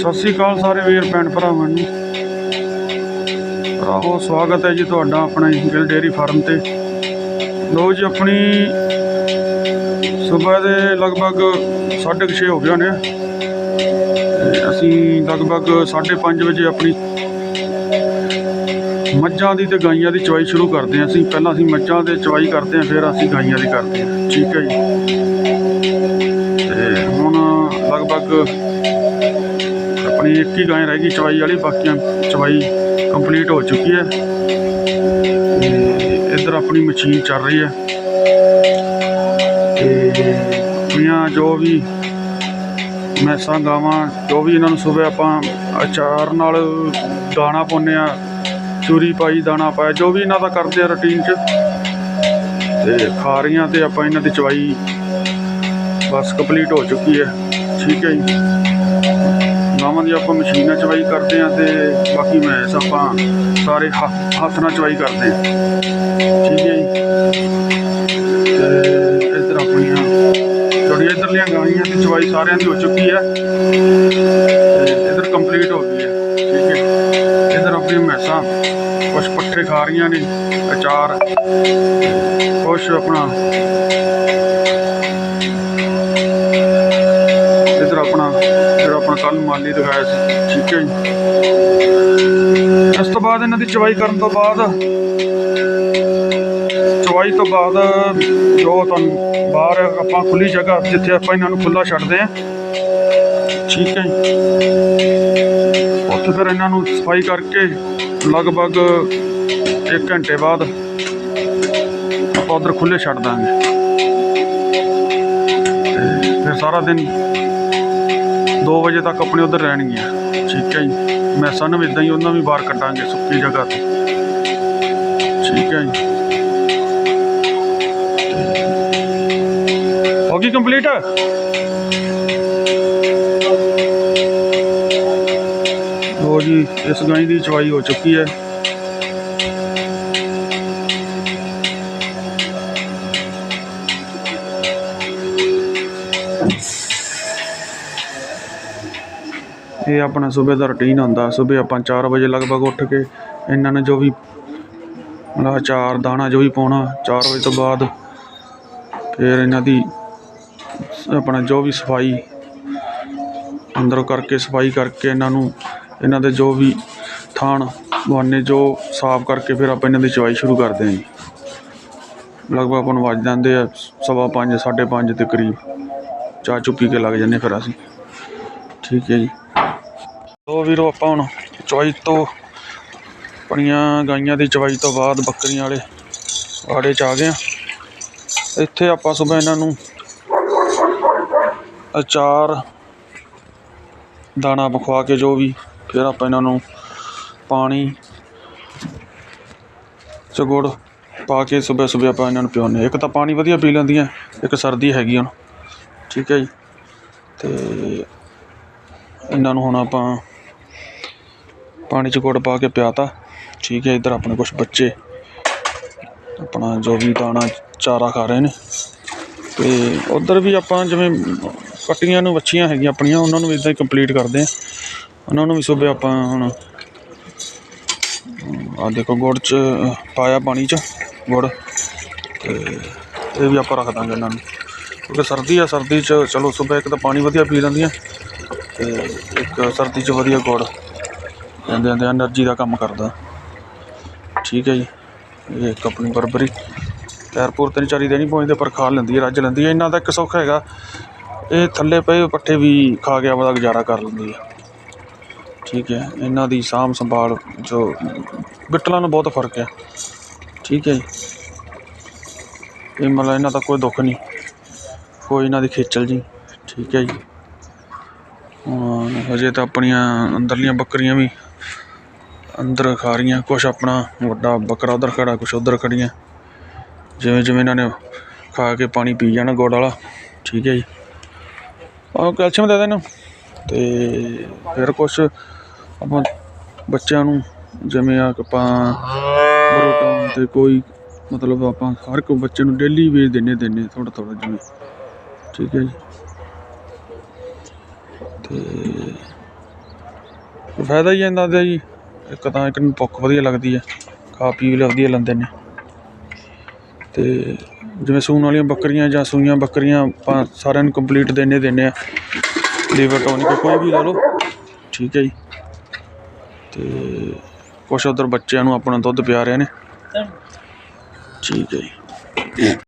ਸਤਿ ਸ੍ਰੀ ਅਕਾਲ ਸਾਰੇ ਵੀਰ ਭੈਣ ਭਰਾਵਾਂ ਨੂੰ। ਭਰਾਵੋ ਸਵਾਗਤ ਹੈ ਜੀ ਤੁਹਾਡਾ ਆਪਣੇ ਗਿਲ ਡੇਰੀ ਫਾਰਮ ਤੇ। ਲੋ ਜੀ ਆਪਣੀ ਸਵੇਰ ਦੇ ਲਗਭਗ 6:30 ਹੋ ਗਏ ਨੇ ਅਸੀਂ ਲਗਭਗ 5:30 ਵਜੇ ਆਪਣੀ ਮੱਝਾਂ ਦੀ ਤੇ ਗਾਈਆਂ ਦੀ ਚਵਾਈ ਸ਼ੁਰੂ ਕਰਦੇ ਹਾਂ ਅਸੀਂ। ਪਹਿਲਾਂ ਅਸੀਂ ਮੱਝਾਂ ਦੇ ਚਵਾਈ ਕਰਦੇ ਹਾਂ, ਫਿਰ ਅਸੀਂ ਗਾਈਆਂ ਦੀ ਕਰਦੇ ਹਾਂ। ਠੀਕ ਹੈ ਜੀ। ਤੇ ਹੁਣ ਲਗਭਗ ਆਪਣੀ ਇੱਕ ਹੀ ਗਾਂ ਰਹਿ ਗਈ ਚਵਾਈ ਵਾਲੀ, ਬਾਕੀਆਂ ਚਵਾਈ ਕੰਪਲੀਟ ਹੋ ਚੁੱਕੀ ਹੈ। ਤੇ ਇੱਧਰ ਆਪਣੀ ਮਸ਼ੀਨ ਚੱਲ ਰਹੀ ਹੈ। ਤੇ ਆਪਣੀਆਂ ਜੋ ਵੀ ਮੈਸਾਂ, ਗਾਵਾਂ, ਜੋ ਵੀ ਇਹਨਾਂ ਨੂੰ ਸਵੇਰ ਆਪਾਂ ਅਚਾਰ ਨਾਲ ਦਾਣਾ ਪਾਉਂਦੇ ਆ ਚੂਰੀ ਪਾਈ, ਦਾਣਾ ਪਾਇਆ, ਜੋ ਵੀ ਇਹਨਾਂ ਦਾ ਕਰਦੇ ਆ ਰੁਟੀਨ 'ਚ। ਤੇ ਖਾ ਰਹੀਆਂ ਤੇ ਆਪਾਂ ਇਹਨਾਂ ਦੀ ਚਵਾਈ ਬਸ ਕੰਪਲੀਟ ਹੋ ਚੁੱਕੀ ਹੈ। ਠੀਕ ਹੈ ਜੀ। ਗਾਵਾਂ ਦੀ ਆਪਾਂ ਮਸ਼ੀਨਾਂ ਚਵਾਈ ਕਰਦੇ ਆ ਤੇ ਬਾਕੀ ਮੈਸ ਆਪਾਂ ਸਾਰੇ ਹੱਥ ਨਾਲ ਚਵਾਈ ਕਰਦੇ ਆ ਠੀਕ ਹੈ ਜੀ। ਤੇ ਇੱਧਰ ਆਪਣੀਆਂ, ਜਿਹੜੀਆਂ ਇੱਧਰਲੀਆਂ ਗਾਈਆਂ ਦੀ ਚਵਾਈ ਸਾਰਿਆਂ ਦੀ ਹੋ ਚੁੱਕੀ ਹੈ। ਹੈ ਮੈਸਾਂ ਕੁਛ ਪੱਠੇ ਖਾ ਰਹੀਆਂ ਨੇ, ਅਚਾਰ। ਕੁਛ ਆਪਣਾ। ਇੱਧਰ ਆਪਣਾ, ਜਿਹੜਾ ਆਪਣਾ ਕੱਲ ਮਾਲੀ ਦਿਖਾਇਆ ਸੀ, ਠੀਕ ਹੈ ਜੀ। ਇਸ ਤੋਂ ਬਾਅਦ ਇਹਨਾਂ ਦੀ ਚਵਾਈ ਕਰਨ ਤੋਂ ਬਾਅਦ, ਚਵਾਈ ਤੋਂ ਬਾਅਦ ਜੋ ਤੁਹਾਨੂੰ ਬਾਹਰ ਆਪਾਂ ਖੁੱਲੀ ਜਗ੍ਹਾ ਜਿੱਥੇ ਆਪਾਂ ਇਹਨਾਂ ਨੂੰ ਖੁੱਲਾ ਛੱਡਦੇ ਆ ਠੀਕ ਹੈ ਜੀ ਫਿਰ ਇਹਨਾਂ ਨੂੰ ਸਫ਼ਾਈ ਕਰਕੇ ਲਗਭਗ 1 ਘੰਟੇ ਬਾਅਦ ਆਪਾਂ ਉਧਰ ਖੁੱਲੇ ਛੱਡ ਦਾਂਗੇ। ਤੇ ਫਿਰ ਸਾਰਾ ਦਿਨ 2 ਵਜੇ ਤੱਕ ਆਪਣੇ ਉਧਰ ਰਹਿਣਗੀਆਂ। ਠੀਕ ਹੈ ਜੀ। ਮੈਸਾਂ ਨੂੰ ਵੀ ਇਦਾਂ ਹੀ ਉਹਨਾਂ ਵੀ ਬਾਹਰ ਕੱਢਾਂਗੇ ਸੁੱਕੀ ਜਗ੍ਹਾ ਤੇ। ਠੀਕ ਹੈ ਜੀ। ਹੋ ਗਈ ਕੰਪਲੀਟ? ਲੋ ਇਸ ਗਾਂ ਦੀ ਚਵਾਈ ਹੋ ਚੁੱਕੀ ਹੈ। ਇਹ ਆਪਣਾ ਸਵੇਰ ਦਾ ਰੁਟੀਨ ਹੁੰਦਾ। ਸਵੇਰ ਆਪਾਂ 4 ਵਜੇ ਲਗਭਗ ਉੱਠ ਕੇ ਇਹਨਾਂ ਨੇ ਜੋ ਵੀ ਮਤਲਬ ਅਚਾਰ, ਦਾਣਾ ਜੋ ਵੀ ਪਾਉਣਾ 4 ਵਜੇ ਤੋਂ ਬਾਅਦ ਫਿਰ ਇਹਨਾਂ ਦੀ ਆਪਣਾ ਜੋ ਵੀ ਸਫ਼ਾਈ ਅੰਦਰੋਂ ਕਰਕੇ ਸਫ਼ਾਈ ਕਰਕੇ ਇਹਨਾਂ ਨੂੰ ਇਹਨਾਂ ਦੇ ਜੋ ਵੀ ਥਾਣ, ਬਹਾਨੇ ਜੋ ਸਾਫ਼ ਕਰਕੇ ਫਿਰ ਆਪਾਂ ਇਹਨਾਂ ਦੀ ਚਵਾਈ ਸ਼ੁਰੂ ਕਰਦੇ ਹਾਂ ਜੀ। ਲਗਭਗ ਆਪਾਂ ਨੂੰ ਵੱਜ ਜਾਂਦੇ ਆ, ਸਵਾ ਪੰਜ, ਸਾਢੇ ਪੰਜ ਦੇ ਕਰੀਬ। ਚਾਹ ਚੁੱਕੀ ਕੇ ਲੱਗ ਜੰਨੇ ਫਿਰ ਅਸੀਂ। ਠੀਕ ਹੈ ਜੀ। ਲੋ ਵੀਰੋ, ਆਪਾਂ ਹੁਣ ਚਵਾਈ ਤੋਂ ਆਪਣੀਆਂ ਗਾਈਆਂ ਦੀ ਚਵਾਈ ਤੋਂ ਬਾਅਦ ਬੱਕਰੀਆਂ ਵਾਲੇ ਆੜੇ ਚ ਆ ਗਏ ਆ ਇੱਥੇ ਆਪਾਂ ਸਵੇਰ ਇਹਨਾਂ ਨੂੰ ਅਚਾਰ, ਦਾਣਾ ਪਖਵਾ ਕੇ ਜੋ ਵੀ ਫਿਰ ਆਪਾਂ ਇਹਨਾਂ ਨੂੰ ਪਾਣੀ ਚ ਗੁੜ ਪਾ ਕੇ ਸਵੇਰ ਸਵੇਰ ਆਪਾਂ ਇਹਨਾਂ ਨੂੰ ਪਿਆਉਂਦੇ ਹਾਂ। ਇੱਕ ਤਾਂ ਪਾਣੀ ਵਧੀਆ ਪੀ ਲੈਂਦੀਆਂ, ਇੱਕ ਸਰਦੀ ਹੈਗੀ ਹੁਣ ਠੀਕ ਹੈ ਜੀ। ਤੇ ਇਹਨਾਂ ਨੂੰ ਹੁਣ ਆਪਾਂ ਪਾਣੀ ਚ ਗੁੜ ਪਾ ਕੇ ਪਿਆਤਾ। ਠੀਕ ਹੈ, ਇੱਧਰ ਆਪਣੇ ਕੁਝ ਬੱਚੇ ਆਪਣਾ ਜੋ ਵੀ ਦਾਣਾ, ਚਾਰਾ ਖਾ ਰਹੇ ਨੇ। ਤੇ ਉਧਰ ਵੀ ਆਪਾਂ ਜਿਵੇਂ ਕੱਟੀਆਂ ਨੂੰ ਵੱਛੀਆਂ ਹੈਗੀਆਂ ਆਪਣੀਆਂ, ਉਹਨਾਂ ਨੂੰ ਵੀ ਇਦਾਂ ਹੀ ਕੰਪਲੀਟ ਕਰਦੇ ਆ ਉਹਨਾਂ ਨੂੰ ਵੀ ਸੁਬੇ ਆਪਾਂ ਹੁਣ। ਆ ਦੇਖੋ ਗੁੜ ਚ, ਪਾਇਆ ਪਾਣੀ ਚ ਗੁੜ। ਤੇ ਇਹ ਵੀ ਆਪਾਂ ਰੱਖ ਦਾਂਗੇ ਇਹਨਾਂ ਨੂੰ। ਕਿਉਂਕਿ ਸਰਦੀ ਆ, ਸਰਦੀ ਚ ਚਲੋ ਸਵੇਰ ਇੱਕ ਤਾਂ ਪਾਣੀ ਵਧੀਆ ਪੀ ਲੈਂਦੀਆਂ। ਤੇ ਇੱਕ ਸਰਦੀ ਚ ਵਧੀਆ ਗੁੜ। ਜਾਂਦੇ ਜਾਂਦੇ એનર્ਜੀ ਦਾ ਕੰਮ ਕਰਦਾ। ਠੀਕ ਹੈ ਜੀ। ਇਹ ਇੱਕ ਆਪਣੀ ਬਰਬਰੀ। ਤੈਰਪੁਰ ਤਿੰਨ ਚਾਰੀ ਦੇ ਨਹੀਂ ਪਹੁੰਚਦੇ, ਪਰ ਖਾ ਲੈਂਦੀ ਹੈ, ਰੱਜ ਲੈਂਦੀ ਹੈ। ਇਹਨਾਂ ਦਾ ਇੱਕ ਸੁੱਖ ਹੈਗਾ, ਇਹ ਥੱਲੇ ਪਏ ਪੱਠੇ ਵੀ ਖਾ ਕੇ ਆਪਦਾ ਗੁਜ਼ਾਰਾ ਕਰ ਲੈਂਦੀ ਹੈ। ਠੀਕ ਹੈ, ਇਹਨਾਂ ਦੀ ਸਾਂਭ ਸੰਭਾਲ ਜੋ ਬਿੱਟਲਾਂ ਨੂੰ ਬਹੁਤ ਫ਼ਰਕ ਹੈ। ਠੀਕ ਹੈ ਜੀ। ਇਹ ਮਤਲਬ ਇਹਨਾਂ ਦਾ ਕੋਈ ਦੁੱਖ ਨਹੀਂ, ਕੋਈ ਇਹਨਾਂ ਦੀ ਖੇਚਲ ਜੀ ਠੀਕ ਹੈ ਜੀ। ਹਜੇ ਤਾਂ ਆਪਣੀਆਂ ਅੰਦਰਲੀਆਂ ਬੱਕਰੀਆਂ ਵੀ ਅੰਦਰ ਖਾ ਰਹੀਆਂ, ਕੁਛ ਆਪਣਾ ਵੱਡਾ ਬੱਕਰਾ ਉਧਰ ਖੜਾ, ਕੁਛ ਉਧਰ ਖੜੀਆਂ। ਜਿਵੇਂ ਜਿਵੇਂ ਇਹਨਾਂ ਨੇ ਖਾ ਕੇ ਪਾਣੀ ਪੀ ਜਾਣਾ ਗੁੜ ਵਾਲਾ। ਠੀਕ ਹੈ ਜੀ। ਆਹ ਕੈਲਸ਼ੀਅਮ ਦੇ ਦੇਣਾ। ਤੇ ਫਿਰ ਕੁਛ ਆਪਾਂ ਬੱਚਿਆਂ ਨੂੰ ਜਿਵੇਂ ਆ ਆਪਾਂ ਬਰੋਟਨ ਤੇ ਕੋਈ ਮਤਲਬ ਆਪਾਂ ਹਰ ਕੋ ਬੱਚੇ ਨੂੰ ਡੇਲੀ ਵੇਚ ਦਿੰਨੇ ਦਿੰਨੇ ਥੋੜਾ ਥੋੜਾ ਜਿਵੇਂ। ਠੀਕ ਹੈ ਜੀ। ਤੇ ਫਾਇਦਾ ਹੀ ਜਾਂਦਾ ਦਾ ਜੀ। ਇੱਕ ਤਾਂ ਇੱਕ ਨੂੰ ਭੁੱਖ ਵਧੀਆ ਲੱਗਦੀ ਹੈ ਖਾ ਪੀ ਵੀ ਵਧੀਆ ਲੈਂਦੇ ਨੇ। ਤੇ ਜਿਵੇਂ ਸੂਣ ਵਾਲੀਆਂ ਬੱਕਰੀਆਂ ਜਾਂ ਸੂਈਆਂ ਬੱਕਰੀਆਂ ਆਪਾਂ ਸਾਰਿਆਂ ਨੂੰ ਕੰਪਲੀਟ ਦੇਣੇ ਦਿੰਨੇ ਆ। ਲੀਵਰ ਟੋਨਿਕ ਕੋਈ ਵੀ ਲਾ ਲਓ। ਠੀਕ ਹੈ ਜੀ। ਤੇ ਕੁਛ ਉਧਰ ਬੱਚਿਆਂ ਨੂੰ ਆਪਣਾ ਦੁੱਧ ਪਿਆ ਰਹੇ ਨੇ। ਠੀਕ ਹੈ ਜੀ।